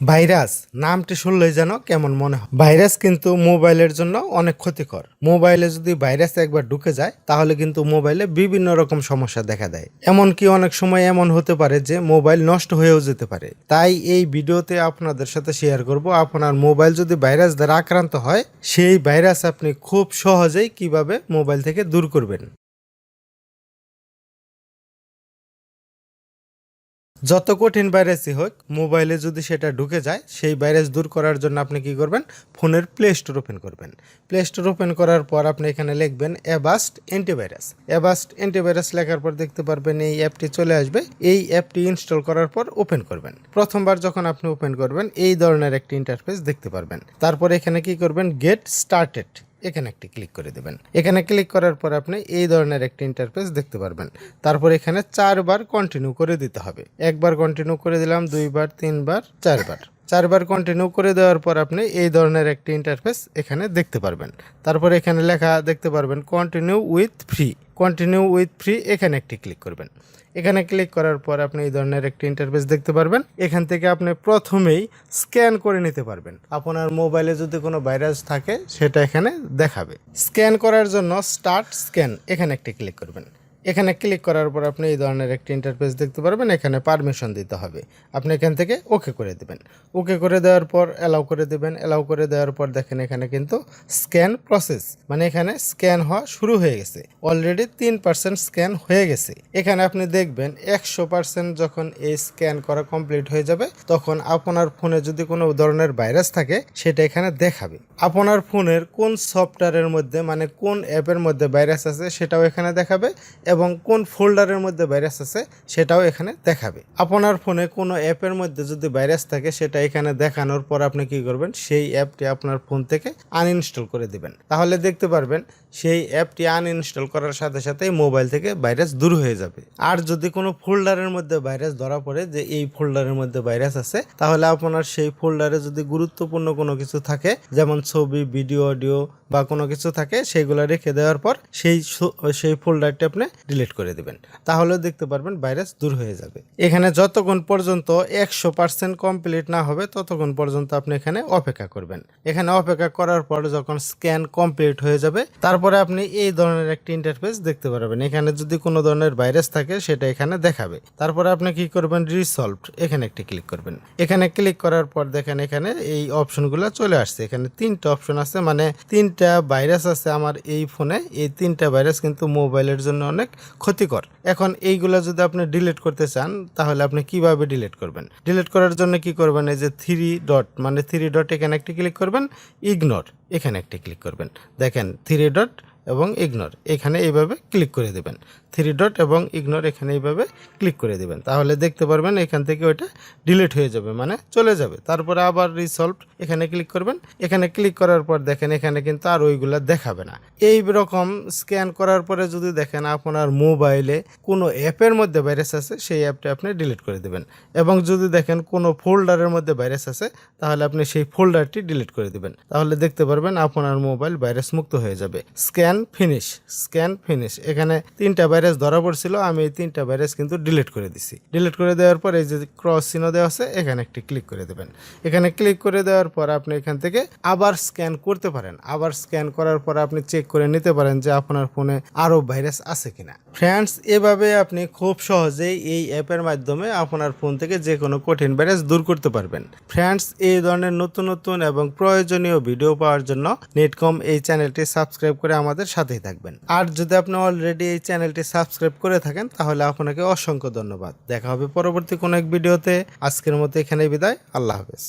Virus নামটি শুনলেই যেন কেমন মনে হয়। ভাইরাস কিন্তু মোবাইলের জন্য অনেক ক্ষতিকর। মোবাইলে যদি ভাইরাস একবার ঢুকে যায়, তাহলে কিন্তু মোবাইলে বিভিন্ন রকম সমস্যা দেখা দেয়। এমনকি অনেক সময় এমন হতে পারে যে মোবাইল নষ্ট হয়েও যেতে পারে। তাই এই ভিডিওতে আপনাদের সাথে শেয়ার করব, আপনার মোবাইল যদি ভাইরাস দ্বারা আক্রান্ত হয়, সেই ভাইরাস আপনি খুব সহজেই কীভাবে মোবাইল থেকে দূর করবেন। যত কঠিন ভাইরাসই হোক মোবাইলে যদি সেটা ঢুকে যায়, সেই ভাইরাস দূর করার জন্য আপনি কি করবেন? ফোনের প্লে স্টোর ওপেন করবেন। প্লে স্টোর ওপেন করার পর আপনি এখানে লিখবেন অ্যাবাস্ট অ্যান্টিভাইরাস অ্যাবাস্ট অ্যান্টিভাইরাস লেখার পর দেখতে পারবেন এই অ্যাপটি চলে আসবে। এই অ্যাপটি ইনস্টল করার পর ওপেন করবেন। প্রথমবার যখন আপনি ওপেন করবেন, এই ধরনের একটি ইন্টারফেস দেখতে পারবেন। তারপর এখানে কি করবেন? গেট স্টার্টেড এখানে একটি ক্লিক করে দেবেন। এখানে ক্লিক করার পর আপনি এই ধরনের একটি ইন্টারফেস দেখতে পারবেন। তারপর এখানে চারবার কন্টিনিউ করে দিতে হবে। একবার কন্টিনিউ করে দিলাম, দুইবার, তিনবার, চারবার। চারবার কন্টিনিউ করে দেওয়ার পর আপনি এই ধরনের একটি ইন্টারফেস এখানে দেখতে পারবেন। তারপর এখানে লেখা দেখতে পারবেন continue with free continue with free এখানে একটি ক্লিক করবেন। এখানে ক্লিক করার পর আপনি এই ধরনের একটি ইন্টারফেস দেখতে পারবেন। এখান থেকে আপনি প্রথমেই স্ক্যান করে নিতে পারবেন। আপনার মোবাইলে যদি কোনো ভাইরাস থাকে, সেটা এখানে দেখাবে। স্ক্যান করার জন্য স্টার্ট স্ক্যান এখানে একটি ক্লিক করবেন। এখানে ক্লিক করার পর আপনি এই ধরনের একটি ইন্টারফেস দেখতে পারবেন, এখানে পারমিশন দিতে হবে। আপনি এখান থেকে ওকে করে দেবেন। ওকে করে দেওয়ার পর অ্যালাউ করে দেবেন। অ্যালাউ করে দেওয়ার পর দেখেন এখানে কিন্তু স্ক্যান প্রসেস মানে এখানে স্ক্যান হওয়া শুরু হয়ে গেছে। অলরেডি তিন পার্সেন্ট স্ক্যান হয়ে গেছে। এখানে আপনি দেখবেন একশো পার্সেন্ট যখন এই স্ক্যান করা কমপ্লিট হয়ে যাবে, তখন আপনার ফোনে যদি কোনো ধরনের ভাইরাস থাকে, সেটা এখানে দেখাবে। আপনার ফোনের কোন সফটওয়্যারের মধ্যে মানে কোন অ্যাপের মধ্যে ভাইরাস আছে, সেটাও এখানে দেখাবে। এবং কোন ফোল্ডারের মধ্যে ভাইরাস আছে সেটাও এখানে দেখাবে। আপনার ফোনে কোনো অ্যাপের মধ্যে যদি ভাইরাস থাকে সেটা এখানে দেখানোর পর আপনি কি করবেন? সেই অ্যাপটি আপনার ফোন থেকে আনইনস্টল করে দিবেন। তাহলে দেখতে পারবেন, সেই অ্যাপটি আনইনস্টল করার সাথে সাথে মোবাইল থেকে ভাইরাস দূর হয়ে যাবে। আর যদি কোনো ফোল্ডারের মধ্যে ভাইরাস ধরা পড়ে যে এই ফোল্ডারের মধ্যে ভাইরাস আছে, তাহলে আপনার সেই ফোল্ডারে যদি গুরুত্বপূর্ণ কোনো কিছু থাকে, যেমন ছবি ভিডিও অডিও বা কোনো কিছু থাকে, সেগুলো রেখে দেওয়ার পর সেই সেই ফোল্ডারটি আপনি ডিলিট করে দেবেন। তাহলে দেখতে পারবেন ভাইরাস দূর হয়ে যাবে। এখানে যতক্ষণ পর্যন্ত একশো পার্সেন্ট কমপ্লিট না হবে, ততক্ষণ পর্যন্ত আপনি এখানে অপেক্ষা করবেন। এখানে অপেক্ষা করার পর যখন স্ক্যান কমপ্লিট হয়ে যাবে, তারপরে আপনি এই ধরনের একটি ইন্টারফেস দেখতে পারবেন। এখানে যদি কোনো ধরনের ভাইরাস থাকে, সেটা এখানে দেখাবে। তারপরে আপনি কি করবেন? রিসলভড এখানে একটি ক্লিক করবেন। এখানে ক্লিক করার পর দেখেন এখানে এই অপশনগুলো চলে আসছে। এখানে তিনটা অপশন আছে মানে তিনটা ভাইরাস আছে আমার এই ফোনে এই তিনটা ভাইরাস কিন্তু মোবাইলের জন্য অনেক ক্ষতিকর। এখন এইগুলো যদি আপনি ডিলিট করতে চান, তাহলে আপনি কীভাবে ডিলিট করবেন? ডিলিট করার জন্য কি করবেন? এই যে থ্রি ডট মানে থ্রি ডট এখানে একটি ক্লিক করবেন ইগনোর এখানে একটি ক্লিক করবেন। দেখেন থ্রি ডট এবং ইগনোর এখানে এইভাবে ক্লিক করে দেবেন। থ্রি ডট এবং ইগনোর এখানে এইভাবে ক্লিক করে দেবেন। তাহলে দেখতে পারবেন এখান থেকে ওইটা ডিলিট হয়ে যাবে মানে চলে যাবে। তারপরে আবার রিসলভ এখানে ক্লিক করবেন। এখানে ক্লিক করার পর দেখেন এখানে কিন্তু আর ওইগুলো দেখাবে না। এই রকম স্ক্যান করার পরে যদি দেখেন আপনার মোবাইলে কোনো অ্যাপের মধ্যে ভাইরাস আছে, সেই অ্যাপটা আপনি ডিলিট করে দেবেন। এবং যদি দেখেন কোনো ফোল্ডারের মধ্যে ভাইরাস আছে, তাহলে আপনি সেই ফোল্ডারটি ডিলিট করে দেবেন। তাহলে দেখতে পারবেন আপনার মোবাইল ভাইরাস মুক্ত হয়ে যাবে। Scan finish scan finish. এখানে তিনটা ভাইরাস ধরা পড়ছিল, আমি এই তিনটা ভাইরাস কিন্তু ডিলিট করে দিছি। ডিলিট করে দেওয়ার পর এই যে ক্রস চিহ্ন দেওয়া আছে, এখানে একটি ক্লিক করে দেবেন। এখানে ক্লিক করে দেওয়ার পর আপনি এখান থেকে আবার স্ক্যান করতে পারেন। আবার স্ক্যান করার পর আপনি চেক করে নিতে পারেন যে আপনার ফোনে আরও ভাইরাস আছে কিনা। ফ্রেন্ডস এভাবে আপনি খুব সহজেই এই অ্যাপের মাধ্যমে আপনার ফোন থেকে যে কোনো কঠিন ভাইরাস দূর করতে পারবেন। ফ্রেন্ডস এই ধরনের নতুন নতুন এবং প্রয়োজনীয় ভিডিও পাওয়ার জন্য নেটকম এই চ্যানেলটি সাবস্ক্রাইব করে আমাদের সাথেই থাকবেন। আর যদি আপনি অলরেডি এই চ্যানেলটি সাবস্ক্রাইব করে থাকেন, তাহলে আপনাকে অসংখ্য ধন্যবাদ। দেখা হবে পরবর্তী কোনো এক ভিডিওতে আজকের মতো এখানে বিদায়। আল্লাহ হাফেজ।